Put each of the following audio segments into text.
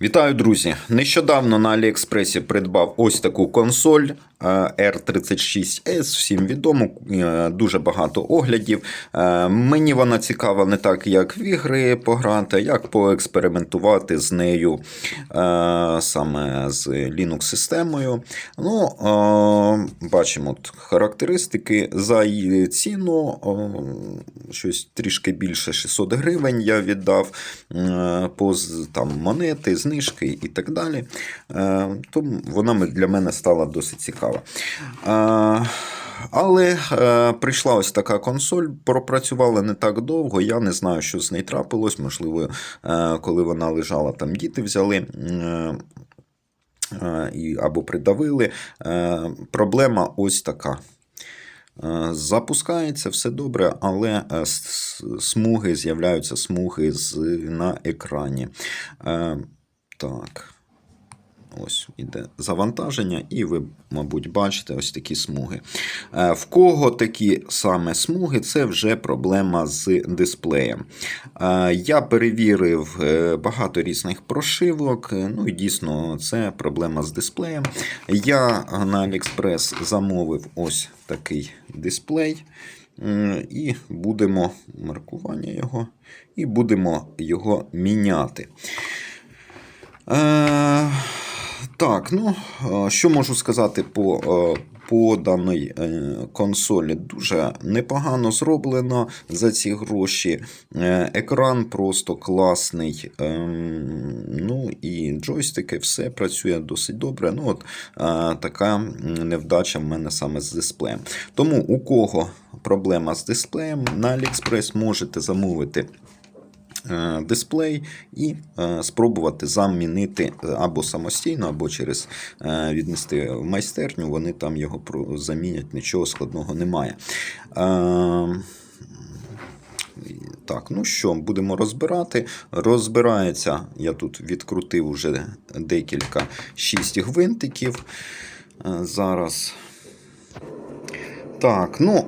Вітаю, друзі! Нещодавно на Аліекспресі придбав ось таку консоль е, R36S. Всім відомо, е, дуже багато оглядів. Е, Мені вона цікава не так, як в ігри пограти, як поекспериментувати з нею саме з Linux-системою. Ну, бачимо характеристики за її ціну. Щось трішки більше 600 гривень я віддав по там, монети, знижки і так далі. Е, Тому вона для мене стала досить цікава. Е, Але е, прийшла ось така консоль, пропрацювала не так довго. Я не знаю, що з нею трапилось. Можливо, е, коли вона лежала, там діти взяли. е, е, або придавили. Е, Проблема ось така. Е, Запускається все добре, але смуги з'являються смуги з, на екрані. Так. Ось іде завантаження, і ви, мабуть, бачите ось такі смуги. Е, В кого такі саме смуги, це вже проблема з дисплеєм. Е, Я перевірив е, багато різних прошивок. Ну і дійсно, це проблема з дисплеєм. Я на AliExpress замовив ось такий дисплей. І будемо маркування його, і будемо його міняти. Е, так, ну е, що можу сказати по, е, по даній е, консолі? Дуже непогано зроблено за ці гроші. Екран просто класний. Ем, Ну і джойстики, все працює досить добре. Ну, от така невдача в мене саме з дисплеєм. Тому у кого проблема з дисплеєм, на AliExpress можете замовити дисплей і е, спробувати замінити е, або самостійно, або через е, віднести в майстерню. Вони там його замінять, нічого складного немає. Е, так, ну що, будемо розбирати. Розбирається, я тут відкрутив уже декілька шість гвинтиків. Е, Зараз. Так, ну,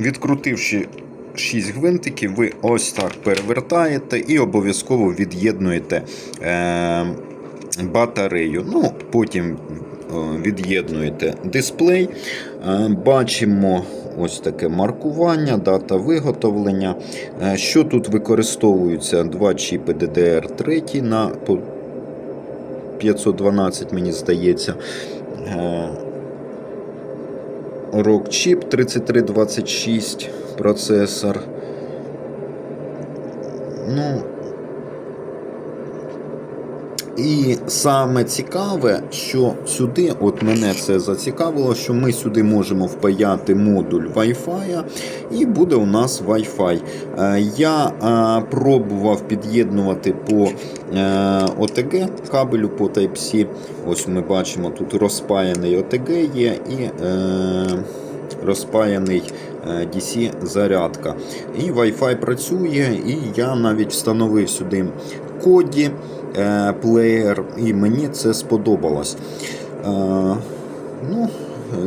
відкрутивши 6 гвинтиків, ви ось так перевертаєте і обов'язково від'єднуєте е, батарею. Ну, Потім е, від'єднуєте дисплей. Е, бачимо ось таке маркування, дата виготовлення. Що тут використовуються два чіпи DDR3 на 512, мені здається. Е, Rock Chip 3326 процесор. Ну. І саме цікаве, що сюди, от мене це зацікавило, що ми сюди можемо впаяти модуль Wi-Fi, і буде у нас Wi-Fi. Е, Я е, пробував під'єднувати по е, OTG кабелю по Type-C. Ось ми бачимо, тут розпаяний OTG є і розпаяний DC зарядка. І Wi-Fi працює, і я навіть встановив сюди коді е, плеєр, і мені це сподобалось. Е, ну,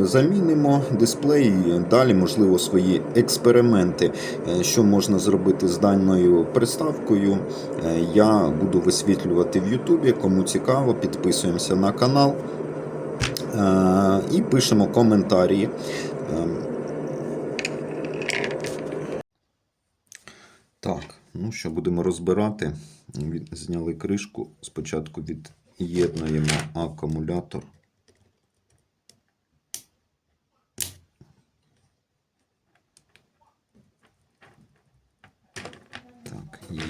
Замінимо дисплей, і далі, можливо, свої експерименти, е, що можна зробити з даною приставкою. Я буду висвітлювати в Ютубі. Кому цікаво, підписуємося на канал і пишемо коментарі. Так, ну що будемо розбирати. Зняли кришку. Спочатку від'єднуємо акумулятор. Так, і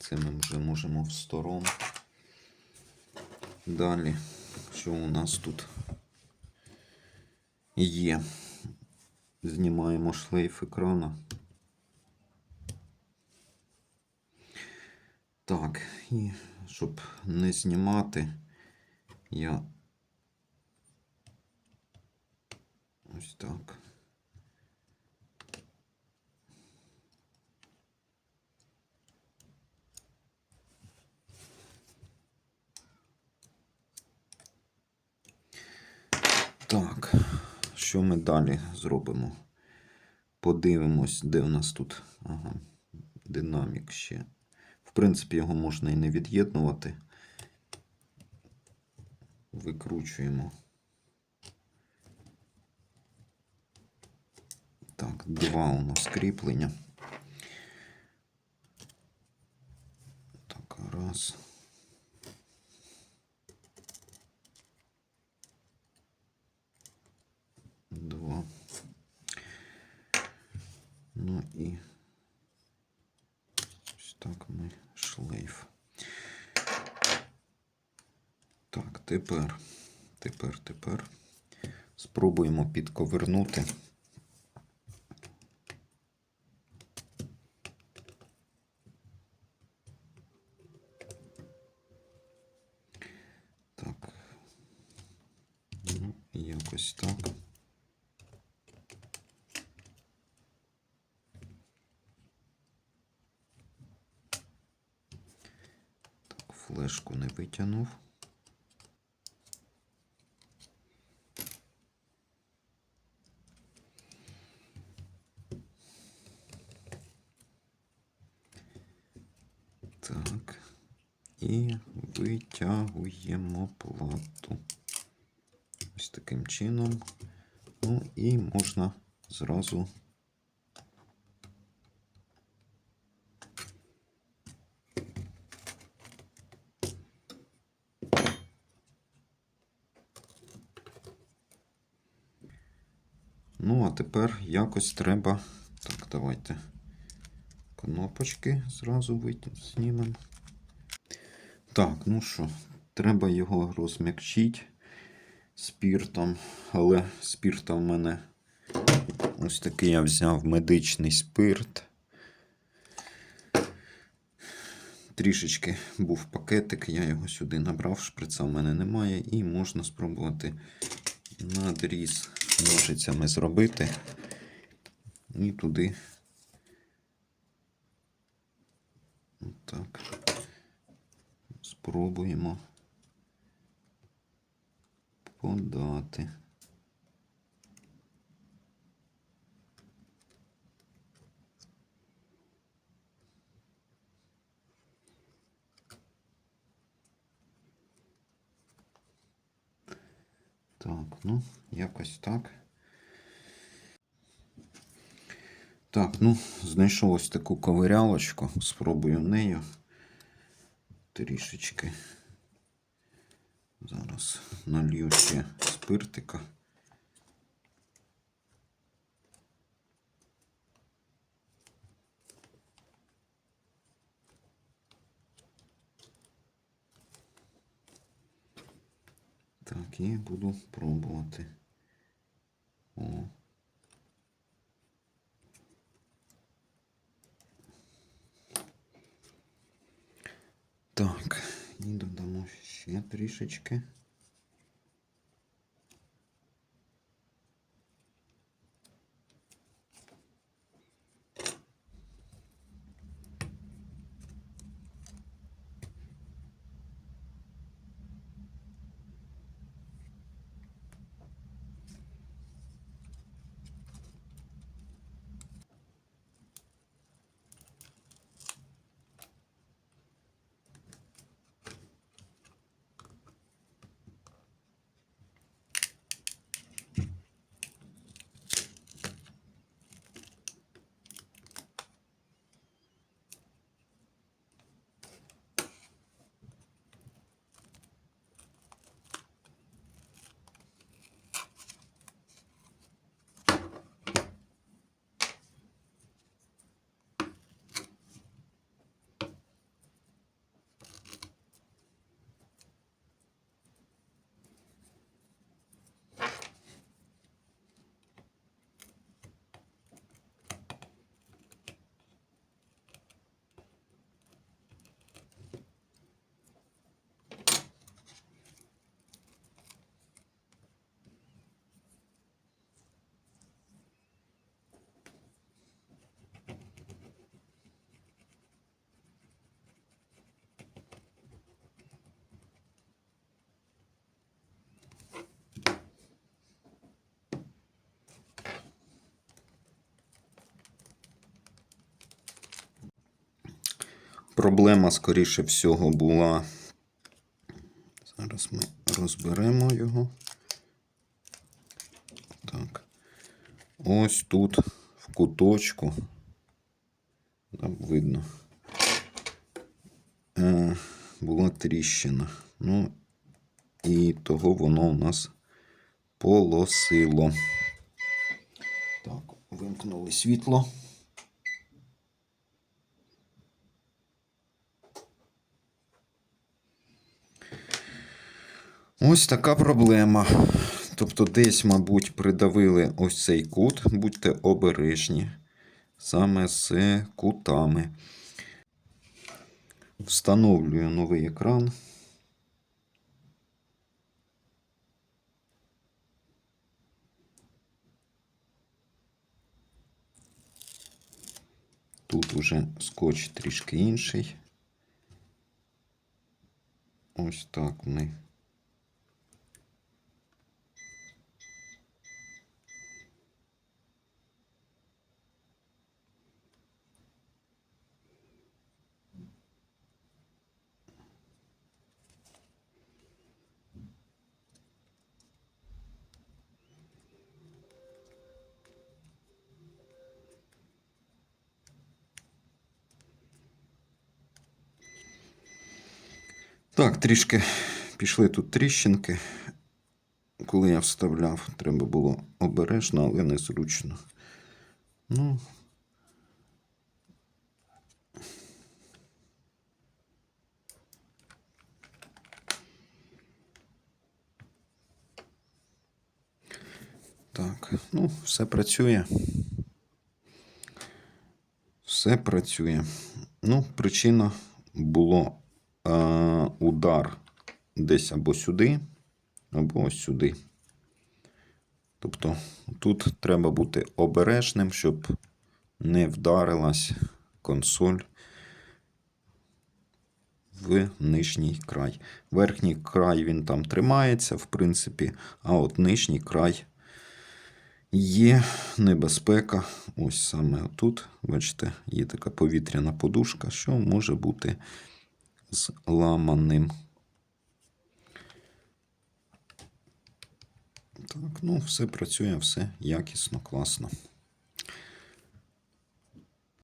це ми вже можемо в сторону. Далі, що у нас тут є? Знімаємо шлейф екрана. Так, і щоб не знімати, я ось так. Так, що ми далі зробимо? Подивимось, де у нас тут ага, динамік ще. Принципі, його можна і не від'єднувати. викручуємо. Так, два у нас кріплення. Так, раз. Два. Ну і ось так ми шлейф. Так, тепер, тепер, тепер спробуємо підковернути. Так. Ну, якось так. Флешку не витягнув. Так. І витягуємо плату. Ось таким чином. Ну і можна зразу. Ну, а тепер якось треба. Так, давайте кнопочки зразу знімемо. Так, ну що, треба його розм'якчити спіртом, але спірта в мене ось такий я взяв медичний спирт. Трішечки був пакетик, я його сюди набрав, шприца в мене немає, і можна спробувати надріз ножицями зробити. І туди. Так. Спробуємо подати. Так, ну, якось так. Так, ну, знайшов ось таку ковирялочку. Спробую нею трішечки. Зараз налью ще спиртика. Так, і буду пробувати. О. Так, і додамо ще трішечки. Проблема, скоріше всього, була Зараз ми розберемо його. Так. Ось тут, в куточку. Там видно. Е, була тріщина. Ну, і того воно у нас полосило. Так, вимкнули світло. Ось така проблема. Тобто, десь, мабуть, придавили ось цей кут. Будьте обережні. Саме з кутами. Встановлюю новий екран. Тут уже скотч трішки інший. Ось так ми. Так, трішки пішли тут тріщинки. Коли я вставляв, треба було обережно, але незручно. Ну. Так, ну, все працює. Все працює. Ну, причина було удар десь або сюди, або ось сюди. Тобто тут треба бути обережним, щоб не вдарилась консоль в нижній край. Верхній край він там тримається, в принципі, а от нижній край є небезпека. Ось саме тут, бачите, є така повітряна подушка, що може бути зламаним. Так, ну, все працює, все якісно, класно.